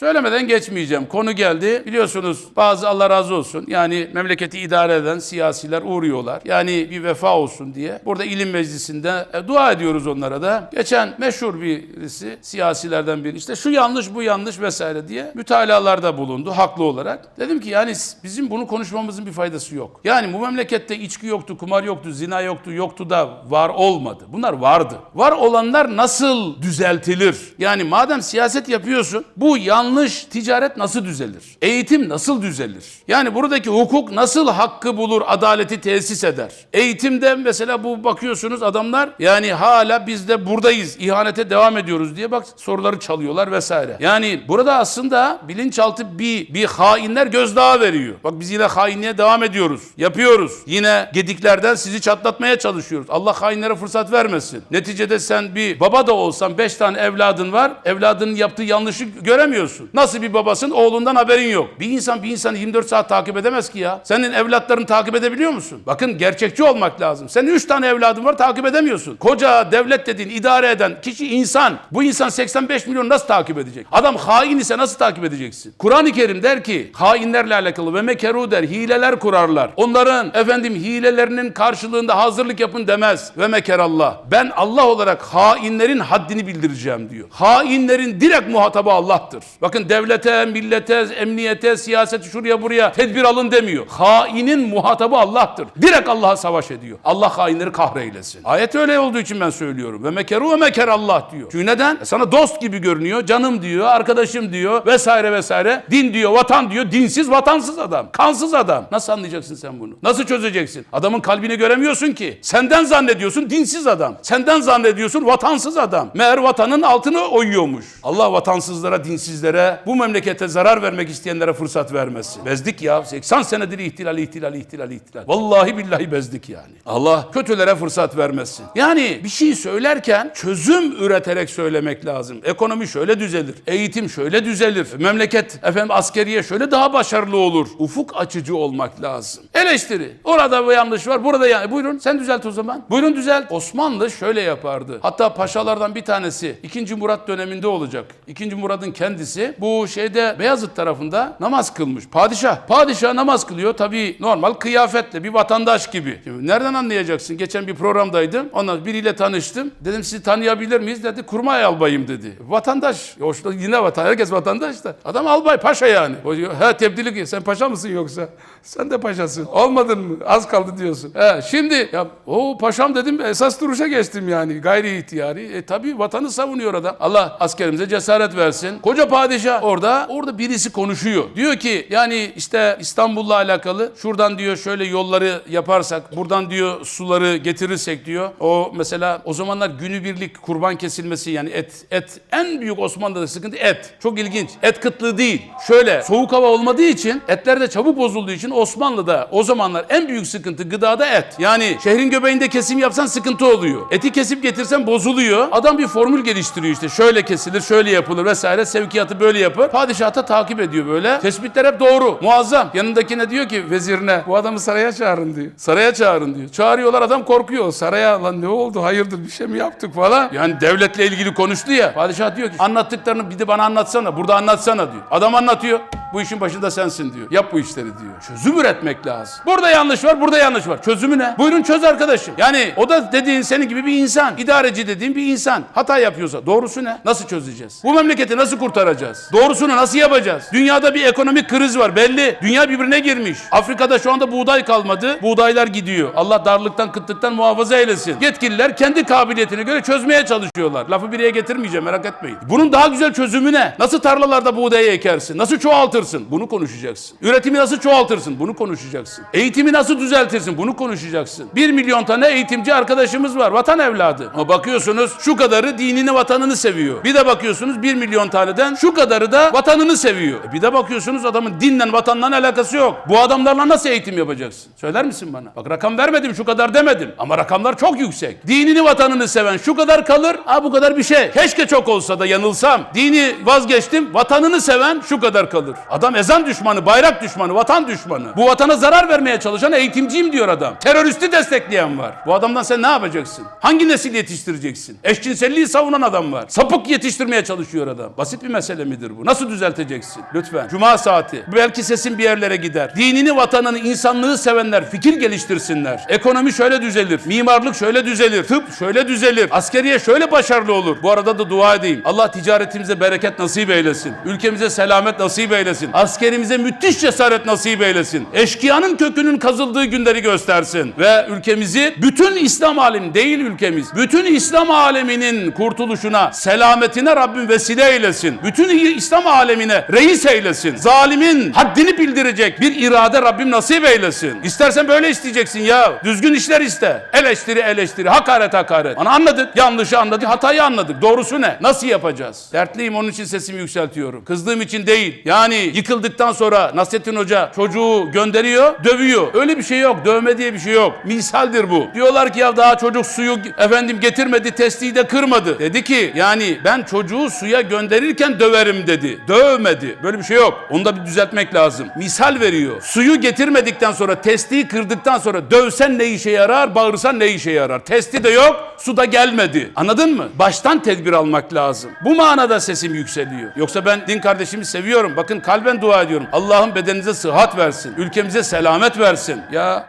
Söylemeden geçmeyeceğim. Konu geldi. Biliyorsunuz bazı Allah razı olsun. Yani memleketi idare eden siyasiler uğruyorlar. Yani bir vefa olsun diye. Burada ilim meclisinde e, dua ediyoruz onlara da. Geçen meşhur birisi siyasilerden biri işte şu yanlış bu yanlış vesaire diye mütalalarda bulundu haklı olarak. Dedim ki yani bizim bunu konuşmamızın bir faydası yok. Yani bu memlekette içki yoktu, kumar yoktu, zina yoktu, yoktu da var olmadı. Bunlar vardı. Var olanlar nasıl düzeltilir? Yani madem siyaset yapıyorsun bu yanlış ticaret nasıl düzelir? Eğitim nasıl düzelir? Yani buradaki hukuk nasıl hakkı bulur, adaleti tesis eder? Eğitimde mesela bu bakıyorsunuz adamlar yani hala biz de buradayız, ihanete devam ediyoruz diye bak soruları çalıyorlar vesaire. Yani burada aslında bilinçaltı bir, bir hainler gözdağı veriyor. Bak biz yine hainliğe devam ediyoruz. Yapıyoruz. Yine gediklerden sizi çatlatmaya çalışıyoruz. Allah hainlere fırsat vermesin. Neticede sen bir baba da olsan beş tane evladın var. Evladının yaptığı yanlışı göremiyorsun. Nasıl bir babasın? Oğlundan haberin yok. Bir insan bir insanı 24 saat takip edemez ki ya. Senin evlatlarını takip edebiliyor musun? Bakın gerçekçi olmak lazım. Senin 3 tane evladın var takip edemiyorsun. Koca devlet dediğin idare eden kişi insan. Bu insan 85 milyon nasıl takip edecek? Adam hain ise nasıl takip edeceksin? Kur'an-ı Kerim der ki hainlerle alakalı ve mekeru der hileler kurarlar. Onların efendim hilelerinin karşılığında hazırlık yapın demez. Ve mekerallah. Ben Allah olarak hainlerin haddini bildireceğim diyor. Hainlerin direkt muhatabı Allah'tır. Bakın devlete, millete, emniyete, siyasete şuraya buraya tedbir alın demiyor. Hainin muhatabı Allah'tır. Direkt Allah'a savaş ediyor. Allah hainleri kahreylesin. Ayet öyle olduğu için ben söylüyorum. Ve mekeru ve meker Allah diyor. Çünkü neden? E Sana dost gibi görünüyor. Canım diyor, arkadaşım diyor vesaire vesaire. Din diyor, vatan diyor. Dinsiz, vatansız adam. Kansız adam. Nasıl anlayacaksın sen bunu? Nasıl çözeceksin? Adamın kalbini göremiyorsun ki. Senden zannediyorsun dinsiz adam. Senden zannediyorsun vatansız adam. Meğer vatanın altını oyuyormuş. Allah vatansızlara, dinsizlere, bu memlekete zarar vermek isteyenlere fırsat vermesin. Bezdik ya. 80 senedir ihtilal, ihtilal, ihtilal, ihtilal. Vallahi billahi bezdik yani. Allah kötülere fırsat vermesin. Yani bir şey söylerken çözüm üreterek söylemek lazım. Ekonomi şöyle düzelir. Eğitim şöyle düzelir. Memleket efendim askeriye şöyle daha başarılı olur. Ufuk açıcı olmak lazım. Eleştiri. Orada bir yanlış var. Burada yani. Buyurun sen düzelt o zaman. Buyurun düzelt. Osmanlı şöyle yapardı. Hatta paşalardan bir tanesi 2. Murat döneminde olacak. 2. Murat'ın kendisi bu şeyde Beyazıt tarafında namaz kılmış. Padişah. Padişah namaz kılıyor. Tabii normal kıyafetle bir vatandaş gibi. Şimdi nereden anlayacaksın? Geçen bir programdaydım. Ondan biriyle tanıştım. Dedim sizi tanıyabilir miyiz? Dedi kurmay albayım dedi. Vatandaş. Hoşta yine vatan. Herkes vatandaş da. Adam albay paşa yani. O diyor, he tebdili sen paşa mısın yoksa? Sen de paşasın. Olmadın mı? Az kaldı diyorsun. He, şimdi ya o paşam dedim esas duruşa geçtim yani gayri ihtiyari. E tabii vatanı savunuyor adam. Allah askerimize cesaret versin. Koca padişah orada orada birisi konuşuyor. Diyor ki yani işte İstanbul'la alakalı şuradan diyor şöyle yolları yaparsak buradan diyor suları getirirsek diyor. O mesela o zamanlar günübirlik kurban kesilmesi yani et et en büyük Osmanlı'da sıkıntı et. Çok ilginç. Et kıtlığı değil. Şöyle soğuk hava olmadığı için etler de çabuk bozulduğu için Osmanlı'da o zamanlar en büyük sıkıntı gıdada et. Yani şehrin göbeğinde kesim yapsan sıkıntı oluyor. Eti kesip getirsen bozuluyor. Adam bir formül geliştiriyor işte. Şöyle kesilir, şöyle yapılır vesaire. Sevkiyatı böyle yapar. Padişahta takip ediyor böyle. Tespitler hep doğru. Muazzam. Yanındakine diyor ki vezirine bu adamı saraya çağırın diyor. Saraya çağırın diyor. Çağırıyorlar adam korkuyor. Saraya lan ne oldu hayırdır bir şey mi yaptık falan. Yani devletle ilgili konuştu ya. Padişah diyor ki anlattıklarını bir de bana anlatsana. Burada anlatsana diyor. Adam anlatıyor. Bu işin başında sensin diyor. Yap bu işleri diyor. Çözüm üretmek lazım. Burada yanlış var, burada yanlış var. Çözümü ne? Buyurun çöz arkadaşım. Yani o da dediğin senin gibi bir insan. İdareci dediğin bir insan. Hata yapıyorsa doğrusu ne? Nasıl çözeceğiz? Bu memleketi nasıl kurtaracağız? Doğrusunu nasıl yapacağız? Dünyada bir ekonomik kriz var belli. Dünya birbirine girmiş. Afrika'da şu anda buğday kalmadı. Buğdaylar gidiyor. Allah darlıktan, kıtlıktan muhafaza eylesin. Yetkililer kendi kabiliyetine göre çözmeye çalışıyorlar. Lafı bireye getirmeyeceğim merak etmeyin. Bunun daha güzel çözümü ne? Nasıl tarlalarda buğdayı ekersin? Nasıl çoğaltırsın? Bunu konuşacaksın. Üretimi nasıl çoğaltırsın? Bunu konuşacaksın. Eğitimi nasıl düzeltirsin? Bunu konuşacaksın. Bir milyon tane eğitimci arkadaşımız var. Vatan evladı. Ama bakıyorsunuz şu kadarı dinini vatanını seviyor. Bir de bakıyorsunuz bir milyon taneden şu kadarı da vatanını seviyor. E bir de bakıyorsunuz adamın dinle vatanla alakası yok. Bu adamlarla nasıl eğitim yapacaksın? Söyler misin bana? Bak rakam vermedim şu kadar demedim. Ama rakamlar çok yüksek. Dinini vatanını seven şu kadar kalır. Ha bu kadar bir şey. Keşke çok olsa da yanılsam. Dini vazgeçtim. Vatanını seven şu kadar kalır. Adam ezan düşmanı, bayrak düşmanı, vatan düşmanı. Bu vatana zarar vermeye çalışan eğitimciyim diyor adam. Teröristi destekleyen var. Bu adamdan sen ne yapacaksın? Hangi nesil yetiştireceksin? Eşcinselliği savunan adam var. Sapık yetiştirmeye çalışıyor adam. Basit bir mesele midir bu? Nasıl düzelteceksin? Lütfen. Cuma saati. Belki sesin bir yerlere gider. Dinini, vatanını, insanlığı sevenler fikir geliştirsinler. Ekonomi şöyle düzelir. Mimarlık şöyle düzelir. Tıp şöyle düzelir. Askeriye şöyle başarılı olur. Bu arada da dua edeyim. Allah ticaretimize bereket nasip eylesin. Ülkemize selamet nasip eylesin. Askerimize müthiş cesaret nasip eylesin. Eşkıyanın kökünün kazıldığı günleri göstersin. Ve ülkemizi bütün İslam alemi değil ülkemiz. Bütün İslam aleminin kurtuluşuna, selametine Rabbim vesile eylesin. Bütün İslam alemine reis eylesin. Zalimin haddini bildirecek bir irade Rabbim nasip eylesin. İstersen böyle isteyeceksin ya. Düzgün işler iste. Eleştiri eleştiri, hakaret hakaret. Onu anladık. Yanlışı anladık, hatayı anladık. Doğrusu ne? Nasıl yapacağız? Dertliyim onun için sesimi yükseltiyorum. Kızdığım için değil. Yani yıkıldıktan sonra Nasrettin Hoca çocuğu gönderiyor, dövüyor. Öyle bir şey yok. Dövme diye bir şey yok. Misaldir bu. Diyorlar ki ya daha çocuk suyu efendim getirmedi, testiyi de kırmadı. Dedi ki yani ben çocuğu suya gönderirken döverim dedi. Dövmedi. Böyle bir şey yok. Onu da bir düzeltmek lazım. Misal veriyor. Suyu getirmedikten sonra, testiyi kırdıktan sonra dövsen ne işe yarar, bağırsan ne işe yarar? Testi de yok, su da gelmedi. Anladın mı? Baştan tedbir almak lazım. Bu manada sesim yükseliyor. Yoksa ben din kardeşimi seviyorum. Bakın kalben dua ediyorum. Allah'ın bedeninize sıhhat versin. Ülkemize selamet versin. Ya